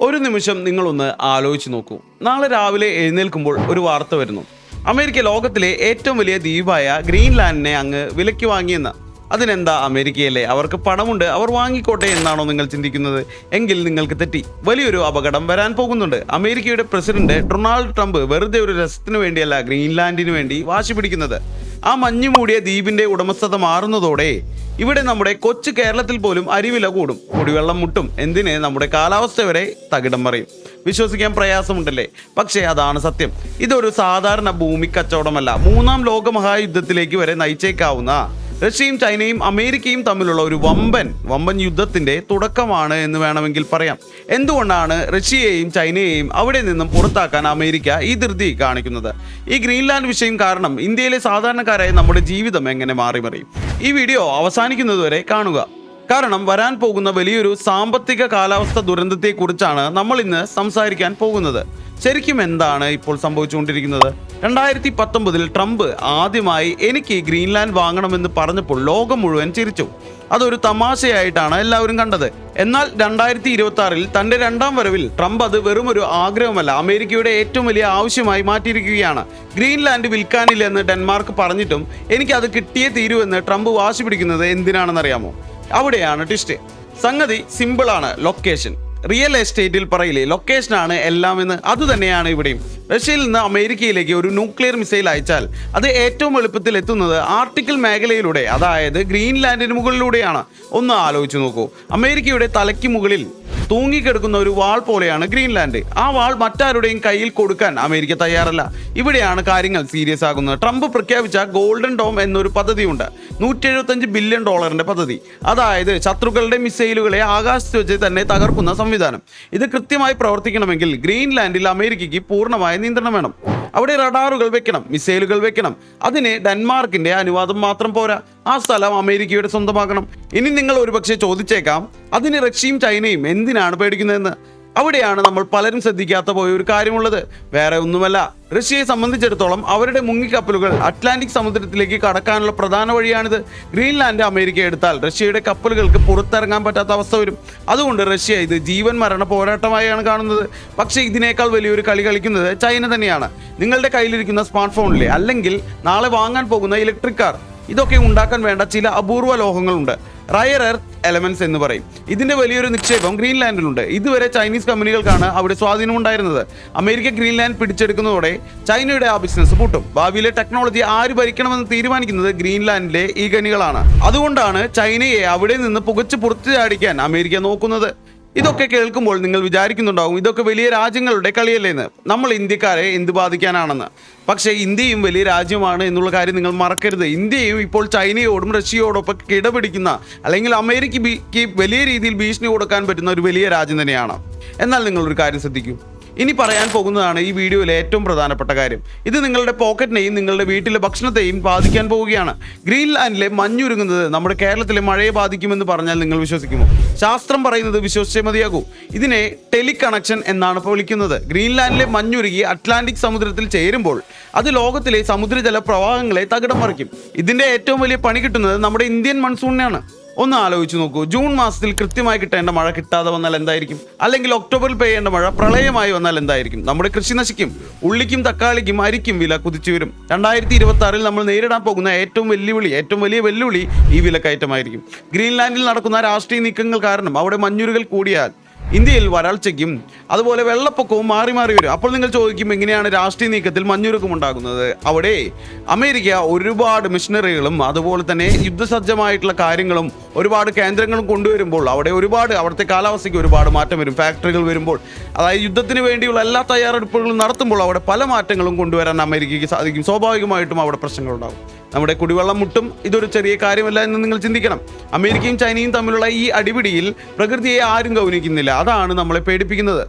ഒരു നിമിഷം നിങ്ങളൊന്ന് ആലോചിച്ച് നോക്കൂ. നാളെ രാവിലെ എഴുന്നേൽക്കുമ്പോൾ ഒരു വാർത്ത വരുന്നു. അമേരിക്ക ലോകത്തിലെ ഏറ്റവും വലിയ ദ്വീപായ ഗ്രീൻലാൻഡിനെ അങ്ങ് വിലയ്ക്ക് വാങ്ങിയെന്ന്. അതിനെന്താ അമേരിക്കയല്ലേ? അവർക്ക് പണമുണ്ട് അവർ വാങ്ങിക്കോട്ടെ എന്നാണോ നിങ്ങൾ ചിന്തിക്കുന്നത്? എങ്കിൽ നിങ്ങൾക്ക് തെറ്റി. വലിയൊരു അപകടം വരാൻ പോകുന്നുണ്ട്. അമേരിക്കയുടെ പ്രസിഡന്റ് ഡൊണാൾഡ് ട്രംപ് വെറുതെ ഒരു രസത്തിനു വേണ്ടിയല്ല ഗ്രീൻലാൻഡിന് വേണ്ടി വാശി പിടിക്കുന്നത്. ആ മഞ്ഞു മൂടിയ ദ്വീപിന്റെ ഉടമസ്ഥത മാറുന്നതോടെ ഇവിടെ നമ്മുടെ കൊച്ചു കേരളത്തിൽ പോലും അരിവില കൂടും. കുടിവെള്ളം മുട്ടും. എന്തിന്? നമ്മുടെ കാലാവസ്ഥ വരെ തകിടം മറിയും. വിശ്വസിക്കാൻ പ്രയാസമുണ്ടല്ലേ? പക്ഷേ അതാണ് സത്യം. ഇതൊരു സാധാരണ ഭൂമി കച്ചവടമല്ല. മൂന്നാം ലോക മഹായുദ്ധത്തിലേക്ക് വരെ നയിച്ചേക്കാവുന്ന റഷ്യയും ചൈനയും അമേരിക്കയും തമ്മിലുള്ള ഒരു വമ്പൻ വമ്പൻ യുദ്ധത്തിന്റെ തുടക്കമാണ് എന്ന് വേണമെങ്കിൽ പറയാം. എന്തുകൊണ്ടാണ് റഷ്യയെയും ചൈനയെയും അവിടെ നിന്നും പുറത്താക്കാൻ അമേരിക്ക ഈ ധൃതി കാണിക്കുന്നത്? ഈ ഗ്രീൻലാൻഡ് വിഷയം കാരണം ഇന്ത്യയിലെ സാധാരണക്കാരായ നമ്മുടെ ജീവിതം എങ്ങനെ മാറി മറിയും ഈ വീഡിയോ അവസാനിക്കുന്നതുവരെ കാണുക. കാരണം വരാൻ പോകുന്ന വലിയൊരു സാമ്പത്തിക കാലാവസ്ഥ ദുരന്തത്തെക്കുറിച്ചാണ് നമ്മൾ ഇന്ന് സംസാരിക്കാൻ പോകുന്നത്. ശരിക്കും എന്താണ് ഇപ്പോൾ സംഭവിച്ചുകൊണ്ടിരിക്കുന്നത്? രണ്ടായിരത്തി പത്തൊമ്പതിൽ ട്രംപ് ആദ്യമായി എനിക്ക് ഗ്രീൻലാൻഡ് വാങ്ങണമെന്ന് പറഞ്ഞപ്പോൾ ലോകം മുഴുവൻ ചിരിച്ചു. അതൊരു തമാശയായിട്ടാണ് എല്ലാവരും കണ്ടത്. എന്നാൽ രണ്ടായിരത്തി ഇരുപത്തി ആറിൽ തന്റെ രണ്ടാം വരവിൽ ട്രംപ് അത് വെറും ഒരു ആഗ്രഹമല്ല അമേരിക്കയുടെ ഏറ്റവും വലിയ ആവശ്യമായി മാറ്റിയിരിക്കുകയാണ്. ഗ്രീൻലാൻഡ് വിൽക്കാനില്ലെന്ന് ഡെൻമാർക്ക് പറഞ്ഞിട്ടും എനിക്ക് അത് കിട്ടിയേ തീരുവെന്ന് ട്രംപ് വാശി പിടിക്കുന്നത് എന്തിനാണെന്നറിയാമോ? അവിടെയാണ് ട്വിസ്റ്റ്. സംഗതി സിമ്പിളാണ് ലൊക്കേഷൻ. റിയൽ എസ്റ്റേറ്റിൽ പറയില്ലേ ലൊക്കേഷനാണ് എല്ലാമെന്ന് അതുതന്നെയാണ് ഇവിടെയും. റഷ്യയിൽ നിന്ന് അമേരിക്കയിലേക്ക് ഒരു ന്യൂക്ലിയർ മിസൈൽ അയച്ചാൽ അത് ഏറ്റവും എളുപ്പത്തിൽ എത്തുന്നത് ആർട്ടിക്കൽ മേഖലയിലൂടെ അതായത് ഗ്രീൻലാൻഡിന് മുകളിലൂടെയാണ്. ഒന്ന് ആലോചിച്ച് നോക്കൂ. അമേരിക്കയുടെ തലയ്ക്ക് മുകളിൽ തൂങ്ങിക്കിടക്കുന്ന ഒരു വാൾ പോലെയാണ് ഗ്രീൻലാൻഡ്. ആ വാൾ മറ്റാരുടെയും കയ്യിൽ കൊടുക്കാൻ അമേരിക്ക തയ്യാറല്ല. ഇവിടെയാണ് കാര്യങ്ങൾ സീരിയസ് ആകുന്നത്. ട്രംപ് പ്രഖ്യാപിച്ച ഗോൾഡൻ ഡോം എന്നൊരു പദ്ധതിയുണ്ട്. നൂറ്റി എഴുപത്തഞ്ച് ബില്യൺ ഡോളറിന്റെ പദ്ധതി. അതായത് ശത്രുക്കളുടെ മിസൈലുകളെ ആകാശത്ത് വെച്ച് തന്നെ തകർക്കുന്ന സംവിധാനം. ഇത് കൃത്യമായി പ്രവർത്തിക്കണമെങ്കിൽ ഗ്രീൻലാൻഡിൽ അമേരിക്കയ്ക്ക് പൂർണമായ നിയന്ത്രണം വേണം. അവിടെ റഡാറുകൾ വെക്കണം മിസൈലുകൾ വെക്കണം. അതിന് ഡെൻമാർക്കിന്റെ അനുവാദം മാത്രം പോരാ. ആ സ്ഥലം അമേരിക്കയുടെ സ്വന്തമാക്കണം. ഇനി നിങ്ങൾ ഒരുപക്ഷെ ചോദിച്ചേക്കാം അതിന് റഷ്യയും ചൈനയും എന്തിനാണ് പേടിക്കുന്നതെന്ന്? അവിടെയാണ് നമ്മൾ പലരും ശ്രദ്ധിക്കാത്ത പോയ ഒരു കാര്യമുള്ളത്. വേറെ ഒന്നുമല്ല. റഷ്യയെ സംബന്ധിച്ചിടത്തോളം അവരുടെ മുങ്ങിക്കപ്പലുകൾ അറ്റ്ലാന്റിക് സമുദ്രത്തിലേക്ക് കടക്കാനുള്ള പ്രധാന വഴിയാണിത്. ഗ്രീൻലാൻഡ് അമേരിക്ക എടുത്താൽ റഷ്യയുടെ കപ്പലുകൾക്ക് പുറത്തിറങ്ങാൻ പറ്റാത്ത അവസ്ഥ വരും. അതുകൊണ്ട് റഷ്യ ഇത് ജീവൻ മരണ പോരാട്ടമായാണ് കാണുന്നത്. പക്ഷേ ഇതിനേക്കാൾ വലിയൊരു കളി കളിക്കുന്നത് ചൈന തന്നെയാണ്. നിങ്ങളുടെ കയ്യിലിരിക്കുന്ന സ്മാർട്ട് ഫോണിലെ അല്ലെങ്കിൽ നാളെ വാങ്ങാൻ പോകുന്ന ഇലക്ട്രിക് കാർ. ഇതൊക്കെ ഉണ്ടാക്കാൻ വേണ്ട ചില അപൂർവ ലോഹങ്ങളുണ്ട്. റയർ എർത്ത് എലമെന്റ്സ് എന്ന് പറയും. ഇതിന്റെ വലിയൊരു നിക്ഷേപം ഗ്രീൻലാൻഡിലുണ്ട്. ഇതുവരെ ചൈനീസ് കമ്പനികൾക്കാണ് അവിടെ സ്വാധീനം ഉണ്ടായിരുന്നത്. അമേരിക്ക ഗ്രീൻലാൻഡ് പിടിച്ചെടുക്കുന്നതോടെ ചൈനയുടെ ആ ബിസിനസ് പൂട്ടും. ഭാവിയിലെ ടെക്നോളജി ആര് ഭരിക്കണമെന്ന് തീരുമാനിക്കുന്നത് ഗ്രീൻലാൻഡിലെ ഈ ഖനികളാണ്. അതുകൊണ്ടാണ് ചൈനയെ അവിടെ നിന്ന് പുകച്ച് പുറത്തു ചാടിക്കാൻ അമേരിക്ക നോക്കുന്നത്. ഇതൊക്കെ കേൾക്കുമ്പോൾ നിങ്ങൾ വിചാരിക്കുന്നുണ്ടാവും ഇതൊക്കെ വലിയ രാജ്യങ്ങളുടെ കളിയല്ലേന്ന്. നമ്മൾ ഇന്ത്യക്കാരെ എന്ത് ബാധിക്കാനാണെന്ന്. പക്ഷേ ഇന്ത്യയും വലിയ രാജ്യമാണ് എന്നുള്ള കാര്യം നിങ്ങൾ മറക്കരുത്. ഇന്ത്യയും ഇപ്പോൾ ചൈനയോടും റഷ്യയോടൊപ്പം കിടപിടിക്കുന്ന അല്ലെങ്കിൽ അമേരിക്കയ്ക്ക് വലിയ രീതിയിൽ ഭീഷണി കൊടുക്കാൻ പറ്റുന്ന ഒരു വലിയ രാജ്യം തന്നെയാണ്. എന്നാൽ നിങ്ങളൊരു കാര്യം ശ്രദ്ധിക്കൂ. ഇനി പറയാൻ പോകുന്നതാണ് ഈ വീഡിയോയിലെ ഏറ്റവും പ്രധാനപ്പെട്ട കാര്യം. ഇത് നിങ്ങളുടെ പോക്കറ്റിനെയും നിങ്ങളുടെ വീട്ടിലെ ഭക്ഷണത്തെയും ബാധിക്കാൻ പോവുകയാണ്. ഗ്രീൻലാൻഡിലെ മഞ്ഞുരുങ്ങുന്നത് നമ്മുടെ കേരളത്തിലെ മഴയെ ബാധിക്കുമെന്ന് പറഞ്ഞാൽ നിങ്ങൾ വിശ്വസിക്കുമോ? ശാസ്ത്രം പറയുന്നത് വിശ്വസിച്ചേ മതിയാകൂ. ഇതിനെ ടെലി കണക്ഷൻ എന്നാണ് ഇപ്പോൾ വിളിക്കുന്നത്. ഗ്രീൻലാൻഡിലെ മഞ്ഞുരുകി അറ്റ്ലാന്റിക് സമുദ്രത്തിൽ ചേരുമ്പോൾ അത് ലോകത്തിലെ സമുദ്രജല പ്രവാഹങ്ങളെ തകിടം മറിക്കും. ഇതിന്റെ ഏറ്റവും വലിയ പണി കിട്ടുന്നത് നമ്മുടെ ഇന്ത്യൻ മൺസൂണിനാണ് ഒന്ന് ആലോചിച്ച് നോക്കൂ. ജൂൺ മാസത്തിൽ കൃത്യമായി കിട്ടേണ്ട മഴ കിട്ടാതെ വന്നാൽ എന്തായിരിക്കും? അല്ലെങ്കിൽ ഒക്ടോബറിൽ പെയ്യേണ്ട മഴ പ്രളയമായി വന്നാൽ എന്തായിരിക്കും? നമ്മുടെ കൃഷി നശിക്കും. ഉള്ളിക്കും തക്കാളിക്കും അരിക്കും വില കുതിച്ചു വരും. രണ്ടായിരത്തി ഇരുപത്തി ആറിൽ നമ്മൾ നേരിടാൻ പോകുന്ന ഏറ്റവും വെല്ലുവിളി ഏറ്റവും വലിയ വെല്ലുവിളി ഈ വിലക്കയറ്റമായിരിക്കും. ഗ്രീൻലാൻഡിൽ നടക്കുന്ന രാഷ്ട്രീയ നീക്കങ്ങൾ കാരണം അവിടെ മഞ്ഞുരുകൾ കൂടിയാൽ ഇന്ത്യയിൽ വരൾച്ചയ്ക്കും അതുപോലെ വെള്ളപ്പൊക്കവും മാറി മാറി വരും. അപ്പോൾ നിങ്ങൾ ചോദിക്കും എങ്ങനെയാണ് രാഷ്ട്രീയ നീക്കത്തിൽ മഞ്ഞുരുക്കം ഉണ്ടാകുന്നത്? അവിടെ അമേരിക്ക ഒരുപാട് മിഷനറികളും അതുപോലെ തന്നെ യുദ്ധസജ്ജമായിട്ടുള്ള കാര്യങ്ങളും ഒരുപാട് കേന്ദ്രങ്ങളും കൊണ്ടുവരുമ്പോൾ അവിടെ ഒരുപാട് അവിടുത്തെ കാലാവസ്ഥയ്ക്ക് ഒരുപാട് മാറ്റം വരും. ഫാക്ടറികൾ വരുമ്പോൾ അതായത് യുദ്ധത്തിന് വേണ്ടിയുള്ള എല്ലാ തയ്യാറെടുപ്പുകളും നടത്തുമ്പോൾ അവിടെ പല മാറ്റങ്ങളും കൊണ്ടുവരാൻ അമേരിക്കയ്ക്ക് സാധിക്കും. സ്വാഭാവികമായിട്ടും അവിടെ പ്രശ്നങ്ങളുണ്ടാകും. നമ്മുടെ കുടിവെള്ളം മുട്ടും ഇതൊരു ചെറിയ കാര്യമല്ല എന്ന് നിങ്ങൾ ചിന്തിക്കണം. അമേരിക്കയും ചൈനയും തമ്മിലുള്ള ഈ അടിപിടിയിൽ പ്രകൃതിയെ ആരും ഗൗനിക്കുന്നില്ല. അതാണ് നമ്മളെ പേടിപ്പിക്കുന്നത്.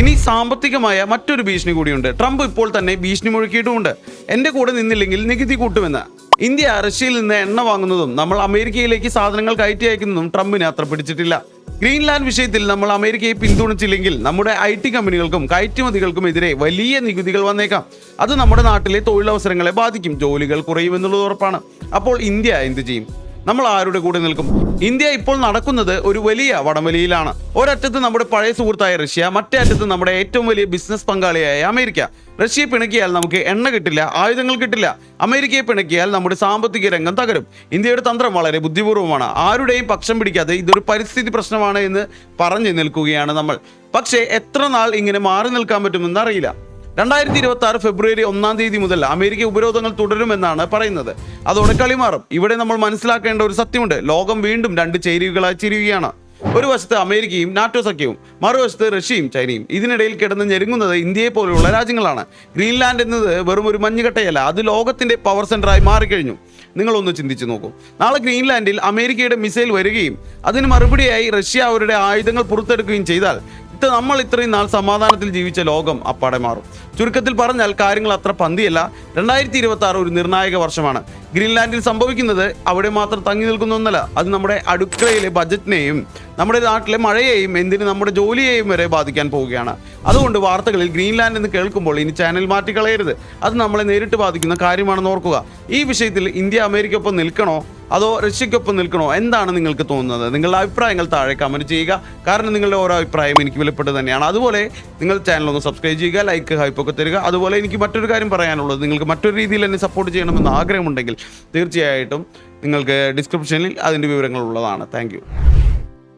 ഇനി സാമ്പത്തികമായ മറ്റൊരു ഭീഷണി കൂടിയുണ്ട്. ട്രംപ് ഇപ്പോൾ തന്നെ ഭീഷണി മുഴക്കിയിട്ടുമുണ്ട്. എന്റെ കൂടെ നിന്നില്ലെങ്കിൽ നികുതി കൂട്ടുമെന്ന്. ഇന്ത്യ റഷ്യയിൽ നിന്ന് എണ്ണ വാങ്ങുന്നതും നമ്മൾ അമേരിക്കയിലേക്ക് സാധനങ്ങൾ കയറ്റി അയക്കുന്നതും ട്രംപിന് അത്ര പിടിച്ചിട്ടില്ല. ഗ്രീൻലാൻഡ് വിഷയത്തിൽ നമ്മൾ അമേരിക്കയെ പിന്തുണച്ചില്ലെങ്കിൽ നമ്മുടെ ഐ ടി കമ്പനികൾക്കും കയറ്റുമതികൾക്കും എതിരെ വലിയ നികുതികൾ വന്നേക്കാം. അത് നമ്മുടെ നാട്ടിലെ തൊഴിലവസരങ്ങളെ ബാധിക്കും. ജോലികൾ കുറയുമെന്നുള്ളത് ഉറപ്പാണ്. അപ്പോൾ ഇന്ത്യ എന്ത് ചെയ്യും? നമ്മൾ ആരുടെ കൂടെ നിൽക്കും? ഇന്ത്യ ഇപ്പോൾ നടക്കുന്നത് ഒരു വലിയ വടംവലിയിലാണ്. ഒരറ്റത്ത് നമ്മുടെ പഴയ സുഹൃത്തായ റഷ്യ മറ്റേ അറ്റത്ത് നമ്മുടെ ഏറ്റവും വലിയ ബിസിനസ് പങ്കാളിയായ അമേരിക്ക. റഷ്യയെ പിണക്കിയാൽ നമുക്ക് എണ്ണ കിട്ടില്ല ആയുധങ്ങൾ കിട്ടില്ല. അമേരിക്കയെ പിണക്കിയാൽ നമ്മുടെ സാമ്പത്തിക രംഗം തകരും. ഇന്ത്യയുടെ തന്ത്രം വളരെ ബുദ്ധിപൂർവമാണ്. ആരുടെയും പക്ഷം പിടിക്കാതെ ഇതൊരു പരിസ്ഥിതി പ്രശ്നമാണ് എന്ന് പറഞ്ഞു നിൽക്കുകയാണ് നമ്മൾ. പക്ഷേ എത്ര നാൾ ഇങ്ങനെ മാറി നിൽക്കാൻ പറ്റുമെന്ന് അറിയില്ല. രണ്ടായിരത്തി ഇരുപത്തി ആറ് ഫെബ്രുവരി ഒന്നാം തീയതി മുതൽ അമേരിക്ക ഉപരോധങ്ങൾ തുടരുമെന്നാണ് പറയുന്നത്. അതോടെ കളി മാറും. ഇവിടെ നമ്മൾ മനസ്സിലാക്കേണ്ട ഒരു സത്യമുണ്ട്. ലോകം വീണ്ടും രണ്ട് ചേരികളായി ചിരിയുകയാണ്. ഒരു വശത്ത് അമേരിക്കയും നാറ്റോ സഖ്യവും മറുവശത്ത് റഷ്യയും ചൈനയും. ഇതിനിടയിൽ കിടന്ന് ഞെരുങ്ങുന്നത് ഇന്ത്യയെ പോലെയുള്ള രാജ്യങ്ങളാണ്. ഗ്രീൻലാൻഡ് എന്നത് വെറും ഒരു മഞ്ഞുകട്ടയല്ല അത് ലോകത്തിന്റെ പവർ സെന്ററായി മാറിക്കഴിഞ്ഞു. നിങ്ങളൊന്ന് ചിന്തിച്ചു നോക്കൂ. നാളെ ഗ്രീൻലാൻഡിൽ അമേരിക്കയുടെ മിസൈൽ വരികയും അതിന് മറുപടിയായി റഷ്യ അവരുടെ ആയുധങ്ങൾ പുറത്തെടുക്കുകയും ചെയ്താൽ ഇത് നമ്മൾ ഇത്രയും നാൾ സമാധാനത്തിൽ ജീവിച്ച ലോകം അപ്പാടെ മാറും. ചുരുക്കത്തിൽ പറഞ്ഞാൽ കാര്യങ്ങൾ അത്ര പന്തിയല്ല. രണ്ടായിരത്തി ഇരുപത്തി ആറ് ഒരു നിർണായക വർഷമാണ്. ഗ്രീൻലാൻഡിൽ സംഭവിക്കുന്നത് അവിടെ മാത്രം തങ്ങി നിൽക്കുന്നൊന്നല്ല അത് നമ്മുടെ അടുക്കളയിലെ ബജറ്റിനെയും നമ്മുടെ നാട്ടിലെ മഴയെയും എന്തിന് നമ്മുടെ ജോലിയെയും വരെ ബാധിക്കാൻ പോവുകയാണ്. അതുകൊണ്ട് വാർത്തകളിൽ ഗ്രീൻലാൻഡ് എന്ന് കേൾക്കുമ്പോൾ ഇനി ചാനൽ മാറ്റിക്കളയരുത്. അത് നമ്മളെ നേരിട്ട് ബാധിക്കുന്ന കാര്യമാണെന്ന് ഓർക്കുക. ഈ വിഷയത്തിൽ ഇന്ത്യ അമേരിക്കയൊപ്പം നിൽക്കണോ? അതോ റഷ്യക്കൊപ്പം നിൽക്കണോ? എന്താണ് നിങ്ങൾക്ക് തോന്നുന്നത്? നിങ്ങളുടെ അഭിപ്രായങ്ങൾ താഴെ കമന്റ് ചെയ്യുക. കാരണം നിങ്ങളുടെ ഓരോ അഭിപ്രായം എനിക്ക് വിലപ്പെട്ട് തന്നെയാണ്. അതുപോലെ നിങ്ങൾ ചാനൽ ഒന്ന് സബ്സ്ക്രൈബ് ചെയ്യുക ലൈക്ക് ഹൈപ്പൊക്കെ തരിക. അതുപോലെ എനിക്ക് മറ്റൊരു കാര്യം പറയാനുള്ളത്. നിങ്ങൾക്ക് മറ്റൊരു രീതിയിൽ എന്നെ സപ്പോർട്ട് ചെയ്യണമെന്ന് ആഗ്രഹമുണ്ടെങ്കിൽ തീർച്ചയായിട്ടും നിങ്ങൾക്ക് ഡിസ്ക്രിപ്ഷനിൽ അതിന്റെ വിവരങ്ങൾ ഉള്ളതാണ്. താങ്ക്